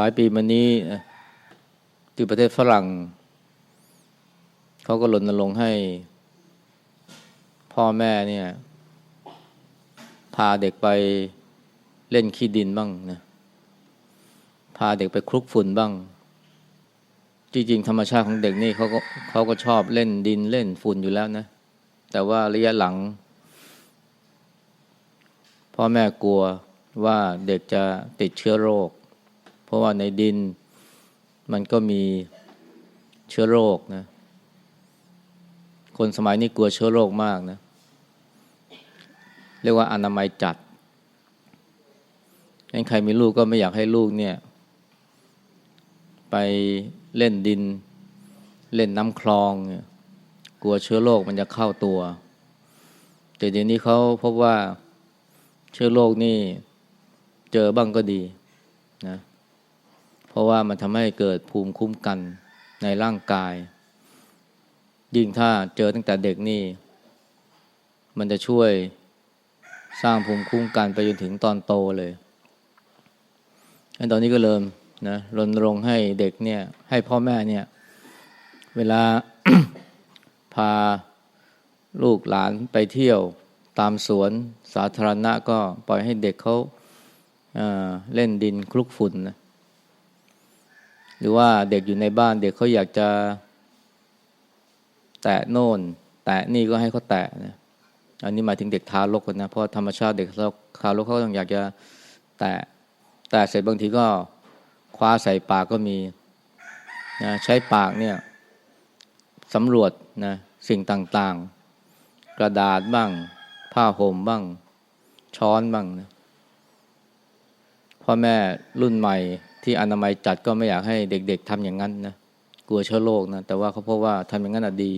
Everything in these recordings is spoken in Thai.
หลายปีมานี้ที่ประเทศฝรั่ง เขาก็รณรงค์ให้ พ่อแม่เนี่ย พาเด็กไปเล่นขี้ดินบ้างนะพาเด็กไปคลุกฝุ่นบ้าง จริงๆ ธรรมชาติของเด็กนี่เขาก็เขาก็ชอบเล่นดินเล่นฝุ่นอยู่แล้วนะ แต่ว่าระยะหลัง พ่อแม่กลัวว่าเด็กจะติดเชื้อโรค เพราะว่าในดินมันก็มีเชื้อโรคนะ คนสมัยนี้กลัวเชื้อโรคมากนะ เรียกว่าอนามัยจัดงั้นใครมีลูกก็ไม่อยากให้ลูกเนี่ย ไปเล่นดิน เล่นน้ำคลองเนี่ยกลัวเชื้อโรคมันจะเข้าตัว แต่เดี๋ยวนี้เขาพบว่าเชื้อโรคนี่เจอบ้างก็ดี เพราะว่ามันทำให้เกิดภูมิคุ้มกันในร่างกาย ยิ่งถ้าเจอตั้งแต่เด็กนี่ มันจะช่วยสร้างภูมิคุ้มกันไปจนถึงตอนโตเลยตอนนี้ก็เริ่มนะรณรงค์ให้เด็กเนี่ย ให้พ่อแม่เนี่ย เวลาพาลูกหลานไปเที่ยวตามสวนสาธารณะก็ปล่อยให้เด็กเขาเล่นดินคลุกฝุ่นนะ หรือว่าเด็กอยู่ในบ้านเด็กเขาอยากจะ แตะโน่น แตะนี่ก็ให้เขาแตะนะอันนี้หมายถึงเด็กทารกนะเพราะธรรมชาติเด็กทารกเขาต้องอยากจะแตะแต่เสร็จบางทีก็คว้าใส่ปากก็มีนะใช้ปากเนี่ยสำรวจนะสิ่งต่างๆ กระดาษบ้าง ผ้าห่มบ้าง ช้อนบ้างนะพ่อแม่รุ่นใหม่ ที่อนามัยจัดก็ไม่อยากให้เด็ก ๆทำอย่างนั้นนะกลัวเชื้อโรคนะแต่ว่าเขาพบว่าทำอย่างนั้นดี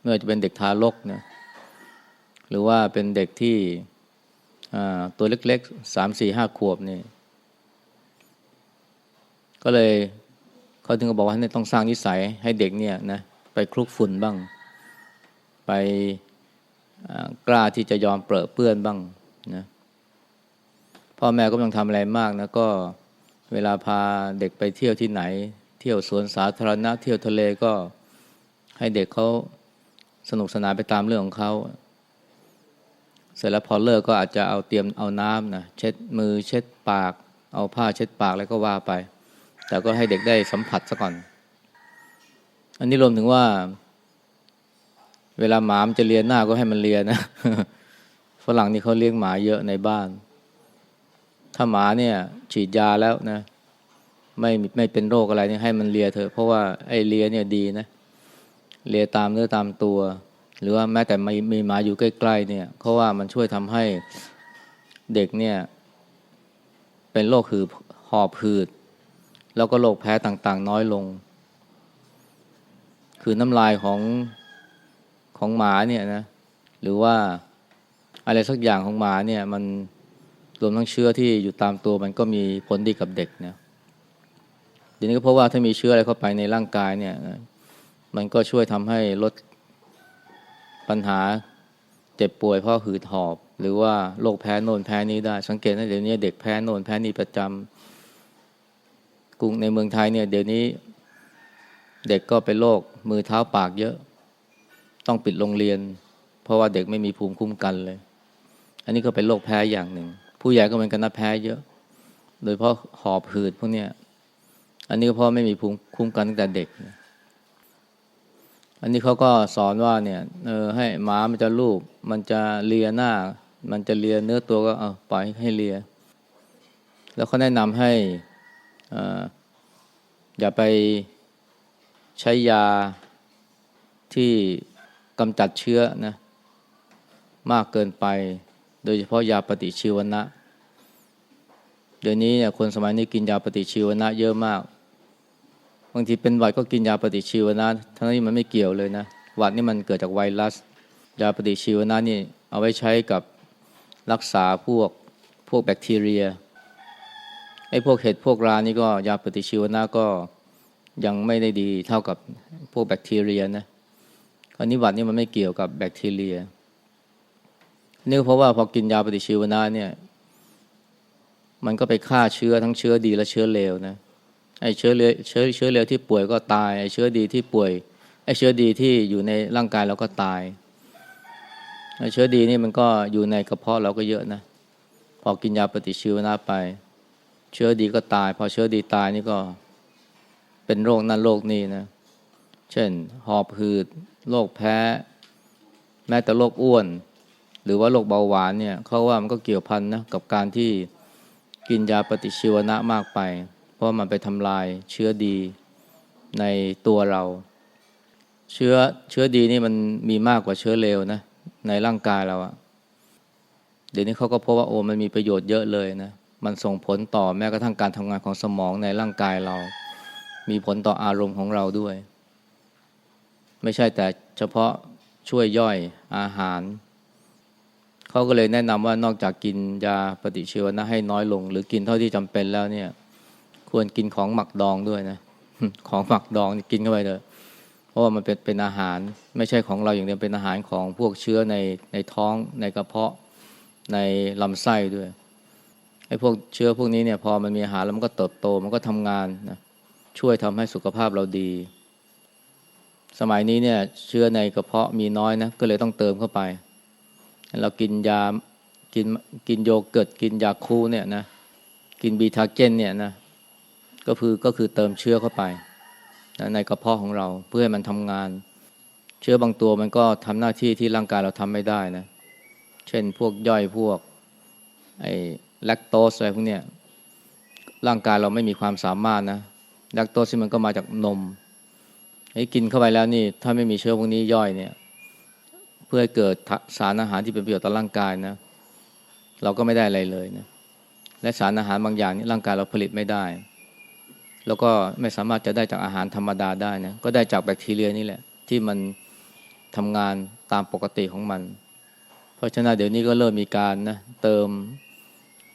ไม่ว่าจะเป็นเด็กทารกนะหรือว่าเป็นเด็กที่ตัวเล็กๆสามสี่ห้าขวบนี่ก็เลยเขาถึงก็บอกว่าต้องสร้างนิสัยให้เด็กเนี่ยนะไปคลุกฝุ่นบ้าง ไปกล้าที่จะยอมเปรอะเปื้อนบ้างนะ พ่อแม่ก็ไม่ต้องทำอะไรมากนะก็เวลาพาเด็กไปเที่ยวที่ไหน เที่ยวสวนสาธารณะ เที่ยวทะเลก็ให้เด็กเขาสนุกสนานไปตามเรื่องของเขาเสร็จแล้วพอเลิกก็อาจจะเอาเตรียมเอาน้ำนะเช็ดมือเช็ดปาก เอาผ้าเช็ดปากแล้วก็ว่าไป แต่ก็ให้เด็กได้สัมผัสซะก่อน อันนี้รวมถึงว่า เวลาหมามจะเลียหน้าก็ให้มันเลียนะฝรั่งนี่เขาเลี้ยงหมาเยอะในบ้าน ถ้าหมาเนี่ยฉีดยาแล้วนะ ไม่ไม่เป็นโรคอะไรนี่ให้มันเลียเถอะเพราะว่าไอ้เลียเนี่ยดีนะเลียตามเนื้อตามตัว หรือว่าแม้แต่มีมีหมาอยู่ใกล้ๆเนี่ยเขาว่ามันช่วยทำให้เด็กเนี่ย เป็นโรคหืดหอบหืด แล้วก็โรคแพ้ต่างๆ น้อยลง คือน้ำลายของของหมาเนี่ยนะ หรือว่าอะไรสักอย่างของหมาเนี่ยมัน รวมทั้งเชื้อที่อยู่ตามตัวมันก็มีผลดีกับเด็กเนี่ยเดี๋ยวนี้ก็เพราะว่าถ้ามีเชื้ออะไรเข้าไปในร่างกายเนี่ยมันก็ช่วยทำให้ลดปัญหาเจ็บป่วยเพราะหืดหอบ หรือว่าโรคแพ้โน่นแพ้นี้ได้ สังเกตนะเดี๋ยวนี้เด็กแพ้โน่นแพ้นี้ประจำกรุงในเมืองไทยเนี่ยเดี๋ยวนี้เด็กก็เป็นโรคมือเท้าปากเยอะ ต้องปิดโรงเรียน เพราะว่าเด็กไม่มีภูมิคุ้มกันเลย อันนี้ก็เป็นโรคแพ้อย่างหนึ่ง ผู้ใหญ่ก็เหมือนกันนะแพ้เยอะ โดยเพราะหอบหืดพวกเนี้ยอันนี้ก็เพราะไม่มีภูมิคุ้มกันตั้งแต่เด็ก อันนี้เขาก็สอนว่าเนี่ยเออให้หมามันจะลูบมันจะเลียหน้า มันจะเลียเนื้อตัวก็เอาปล่อยให้เลีย แล้วเขาแนะนำให้ออย่าไปใช้ยาที่กำจัดเชื้อนะมากเกินไป โดยเฉพาะยาปฏิชีวนะ เดี๋ยวนี้เนี่ยคนสมัยนี้กินยาปฏิชีวนะเยอะมาก บางทีเป็นหวัดก็กินยาปฏิชีวนะทั้งนี้มันไม่เกี่ยวเลยนะ หวัดนี่มันเกิดจากไวรัส ยาปฏิชีวนะนี่เอาไว้ใช้กับรักษาพวกพวกแบคทีเรีย ไอ้พวกเห็ดพวกรานี่ก็ยาปฏิชีวนะก็ยังไม่ได้ดีเท่ากับพวกแบคทีเรียนะอันนี้หวัดนี่มันไม่เกี่ยวกับแบคทีเรีย นี่เพราะว่าพอกินยาปฏิชีวนะเนี่ย มันก็ไปฆ่าเชื้อทั้งเชื้อดีและเชื้อเลวนะไอ้เชื้อเลวเชื้อเชื้อเลวที่ป่วยก็ตายไอ้เชื้อดีที่ป่วยไอ้เชื้อดีที่อยู่ในร่างกายเราก็ตายไอ้เชื้อดีนี่มันก็อยู่ในกระเพาะเราก็เยอะนะพอกินยาปฏิชีวนะไป เชื้อดีก็ตาย พอเชื้อดีตายนี่ก็เป็นโรคนั่นโรคนี้นะ เช่น หอบหืดโรคแพ้ แม้แต่โรคอ้วน หรือว่าโรคเบาหวานเนี่ยเขาว่ามันก็เกี่ยวพันนะกับการที่กินยาปฏิชีวนะมากไป เพราะมันไปทำลายเชื้อดีในตัวเรา เชื้อเชื้อดีนี่มันมีมากกว่าเชื้อเลวนะในร่างกายเราอะเดี๋ยวนี้เขาก็พบว่าโอ้มันมีประโยชน์เยอะเลยนะมันส่งผลต่อแม้กระทั่งการทำงานของสมองในร่างกายเรา มีผลต่ออารมณ์ของเราด้วย ไม่ใช่แต่เฉพาะช่วยย่อยอาหาร เขาก็เลยแนะนำว่านอกจากกินยาปฏิชีวนะให้น้อยลง หรือกินเท่าที่จำเป็นแล้วเนี่ย ควรกินของหมักดองด้วยนะ ของหมักดองกินเข้าไปเลยเพราะว่ามันเป็นเป็นอาหาร ไม่ใช่ของเราอย่างเดียวเป็นอาหารของพวกเชื้อในในท้องในกระเพาะในลำไส้ด้วยไอ้พวกเชื้อพวกนี้เนี่ยพอมันมีอาหารแล้วมันก็เติบโตมันก็ทำงานนะช่วยทำให้สุขภาพเราดี สมัยนี้เนี่ยเชื้อในกระเพาะมีน้อยนะก็เลยต้องเติมเข้าไป เรากินยากินกินโยเกิร์ตกินยาคูเนี่ยนะกินบีทาเกนเนี่ยนะก็คือก็คือเติมเชื้อเข้าไปนะในกระเพาะของเราเพื่อให้มันทำงาน เชื้อบางตัวมันก็ทำหน้าที่ที่ร่างกายเราทำไม่ได้นะ เช่นพวกย่อยพวกไอ้แลคโตสอะไรพวกเนี้ยร่างกายเราไม่มีความสามารถนะแลคโตสที่มันก็มาจากนมไอ้กินเข้าไปแล้วนี่ ถ้าไม่มีเชื้อพวกนี้ย่อยเนี่ย เพื่อให้เกิดสารอาหารที่เป็นประโยชน์ต่อร่างกายนะ เราก็ไม่ได้อะไรเลยนะและสารอาหารบางอย่างนี่ร่างกายเราผลิตไม่ได้ แล้วก็ไม่สามารถจะได้จากอาหารธรรมดาได้นะก็ได้จากแบคทีเรียนี่แหละ ที่มันทำงานตามปกติของมัน เพราะฉะนั้นเดี๋ยวนี้ก็เริ่มมีการนะเติม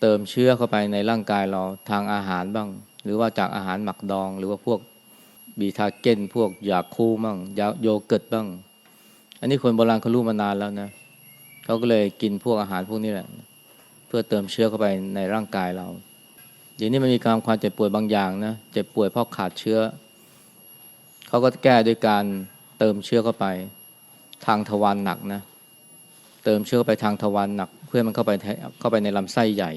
เติมเชื้อเข้าไปในร่างกายเราทางอาหารบ้าง หรือว่าจากอาหารหมักดอง หรือว่าพวกบีทาเกนพวกยาคูบ้างยาโยเกิร์ตบ้าง อันนี้คนโบราณเขารู้มานานแล้วนะเขาก็เลยกินพวกอาหารพวกนี้แหละ เพื่อเติมเชื้อเข้าไปในร่างกายเราเดี๋ยวนี้มันมีการความเจ็บป่วยบางอย่างนะเจ็บป่วยเพราะขาดเชื้อเขาก็แก้ด้วยการเติมเชื้อเข้าไป ทางทวารหนักนะ เติมเชื้อไปทางทวารหนัก เพื่อมันเข้าไปเข้าไปในลำไส้ใหญ่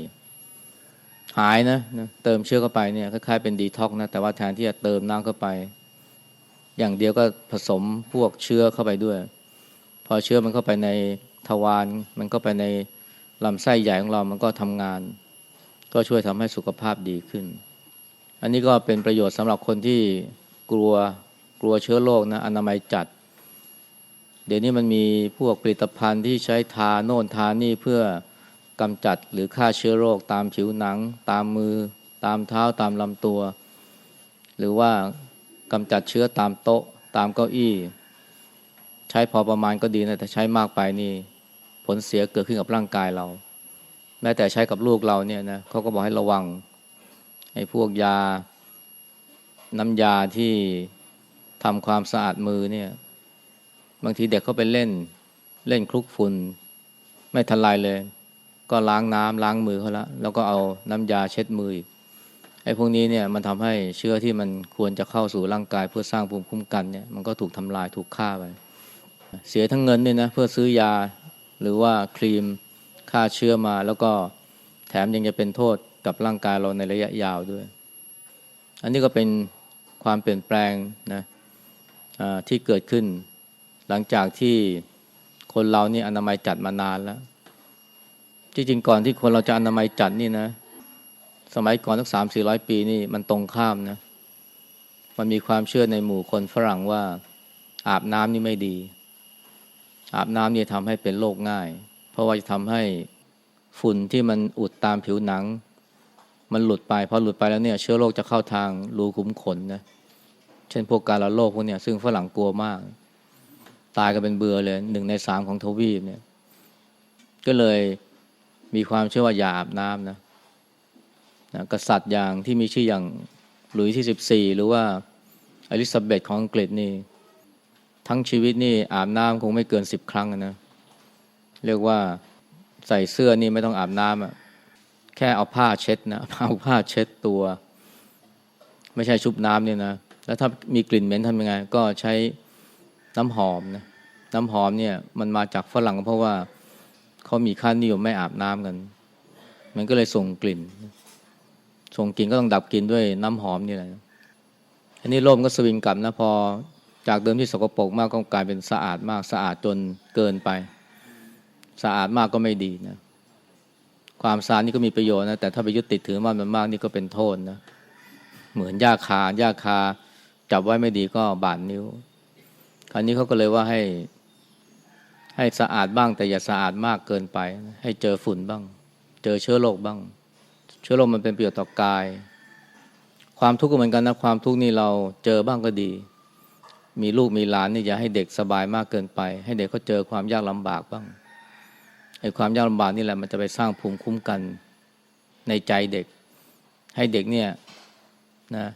หายนะนะเติมเชื้อเข้าไปเนี่ยคล้ายๆเป็นดีท็อกนะแต่ว่าแทนที่จะเติมน้ำเข้าไป อย่างเดียวก็ผสมพวกเชื้อเข้าไปด้วย พอเชื้อมันเข้าไปในทวารมันก็ไปในลำไส้ใหญ่ของเรามันก็ทำงาน ก็ช่วยทำให้สุขภาพดีขึ้น อันนี้ก็เป็นประโยชน์สำหรับคนที่กลัวกลัวเชื้อโรคนะอนามัยจัด เดี๋ยวนี้มันมีพวกผลิตภัณฑ์ที่ใช้ทาโน่นทานี่เพื่อกำจัดหรือฆ่าเชื้อโรคตามผิวหนัง ตามมือ ตามเท้าตามลำตัว หรือว่ากำจัดเชื้อตามโต๊ะ ตามเก้าอี้ ช้พอประมาณก็ดีนะแต่ใช้มากไปนี่ ผลเสียเกิดขึ้นกับร่างกายเรา แม้แต่ใช้กับลูกเราเนี่ยนะเขาก็บอกให้ระวังไอ้พวกยา น้ำยาที่ทำความสะอาดมือเนี่ย บางทีเด็กเขาไปเล่น เล่นคลุกฝุ่น ไม่ทันไรเลย ก็ล้างน้ำล้างมือเขาแล้วแล้วก็เอาน้ำยาเช็ดมืออีกไอ้พวกนี้เนี่ยมันทำให้เชื้อที่มันควรจะเข้าสู่ร่างกายเพื่อสร้างภูมิคุ้มกันเนี่ยมันก็ถูกทำลายถูกฆ่าไป เสียทั้งเงินเนี่ยนะเพื่อซื้อยาหรือว่าครีมฆ่าเชื้อมา แล้วก็แถมยังจะเป็นโทษกับร่างกายเราในระยะยาวด้วย อันนี้ก็เป็นความเปลี่ยนแปลงนะที่เกิดขึ้น หลังจากที่คนเรานี่อนามัยจัดมานานแล้วที่จริงก่อนที่คนเราจะอนามัยจัดนี่นะ สมัยก่อนสักสามสี่ร้อยปีนี่มันตรงข้ามนะ มันมีความเชื่อในหมู่คนฝรั่งว่าอาบน้ำนี่ไม่ดี อาบน้ำนี่ทำให้เป็นโรคง่าย เพราะว่าจะทำให้ฝุ่นที่มันอุดตามผิวหนัง มันหลุดไปพอหลุดไปแล้วเนี่ย เชื้อโรคจะเข้าทางรูขุมขนนะเช่นพวกการละโรคพวกเนี้ยซึ่งฝรั่งกลัวมาก ตายกันเป็นเบื่อเลยหนึ่งในสามของทวีปเนี่ย ก็เลยมีความเชื่อว่าอย่าอาบน้ำนะนะกษัตริย์อย่างที่มีชื่ออย่างหลุยที่สิบสี่หรือว่าอลิซาเบธของอังกฤษนี่ ทั้งชีวิตนี่อาบน้ำคงไม่เกินสิบครั้งนะ เรียกว่าใส่เสื้อนี่ไม่ต้องอาบน้ำอะแค่เอาผ้าเช็ดนะเอาผ้าเช็ดตัว ไม่ใช่ชุบน้ำเนี่ยนะ แล้วถ้ามีกลิ่นเหม็นทำยังไง ก็ใช้น้ำหอมนะน้ำหอมเนี่ยมันมาจากฝรั่งเพราะว่าเขามีค่านิยมไม่อาบน้ำกัน มันก็เลยส่งกลิ่น ส่งกลิ่นก็ต้องดับกลิ่นด้วยน้ำหอมนี่แหละอันนี้โลมก็สวิงกลับนะพอ จากเดิมที่สกปรกมากก็กลายเป็นสะอาดมากสะอาดจนเกินไป สะอาดมากก็ไม่ดีนะความสะอาดนี่ก็มีประโยชน์นะแต่ถ้าไปยึดติดถือมันมันมากนี่ก็เป็นโทษนะเหมือนหญ้าคาหญ้าคาจับไว้ไม่ดีก็บาดนิ้ว คราวนี้เขาก็เลยว่าให้ ให้สะอาดบ้าง แต่อย่าสะอาดมากเกินไป ให้เจอฝุ่นบ้าง เจอเชื้อโรคบ้าง เชื้อโรคมันเป็นประโยชน์ต่อกาย ความทุกข์ก็เหมือนกันนะความทุกข์นี่เราเจอบ้างก็ดี มีลูกมีหลานนี่อย่าให้เด็กสบายมากเกินไป ให้เด็กเขาเจอความยากลำบากบ้างไอ้ความยากลำบากนี่แหละมันจะไปสร้างภูมิคุ้มกันในใจเด็ก ให้เด็กเนี่ยนะ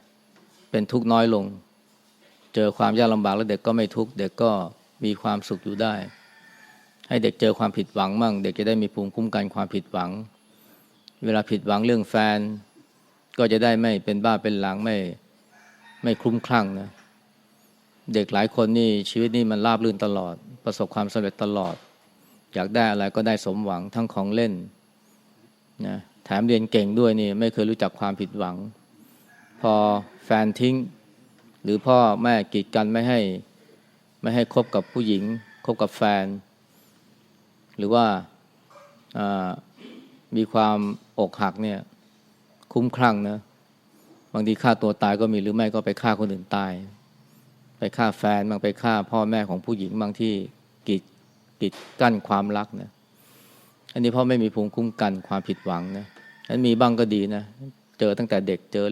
เป็นทุกข์น้อยลง เจอความยากลำบากแล้วเด็กก็ไม่ทุกข์เด็กก็มีความสุขอยู่ได้ ให้เด็กเจอความผิดหวังมั่ง เด็กจะได้มีภูมิคุ้มกันความผิดหวัง เวลาผิดหวังเรื่องแฟน ก็จะได้ไม่เป็นบ้าเป็นหลังไม่ไม่คลุ้มคลั่งนะ เด็กหลายคนนี่ชีวิตนี่มันราบรื่นตลอด ประสบความสำเร็จตลอด อยากได้อะไรก็ได้สมหวังทั้งของเล่นนะแถมเรียนเก่งด้วยนี่ไม่เคยรู้จักความผิดหวัง พอแฟนทิ้ง หรือพ่อแม่กีดกันไม่ให้ไม่ให้คบกับผู้หญิง คบกับแฟน หรือว่ามีความอกหักเนี่ยคุ้มคลั่งนะบางทีฆ่าตัวตายก็มีหรือไม่ก็ไปฆ่าคนอื่นตาย ไปฆ่าแฟนบางไปฆ่าพ่อแม่ของผู้หญิงบางที่กีดกีดกั้นความรักนะอันนี้พ่อไม่มีภูมิคุ้มกันความผิดหวังนะอันมีบ้างก็ดีนะ เจอตั้งแต่เด็กเจอ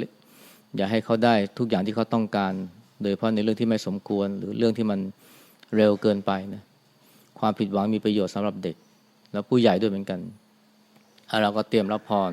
อย่าให้เขาได้ทุกอย่างที่เขาต้องการ โดยเฉพาะในเรื่องที่ไม่สมควร หรือเรื่องที่มันเร็วเกินไปนะความผิดหวังมีประโยชน์สำหรับเด็ก แล้วผู้ใหญ่ด้วยเหมือนกันเราก็เตรียมรับพร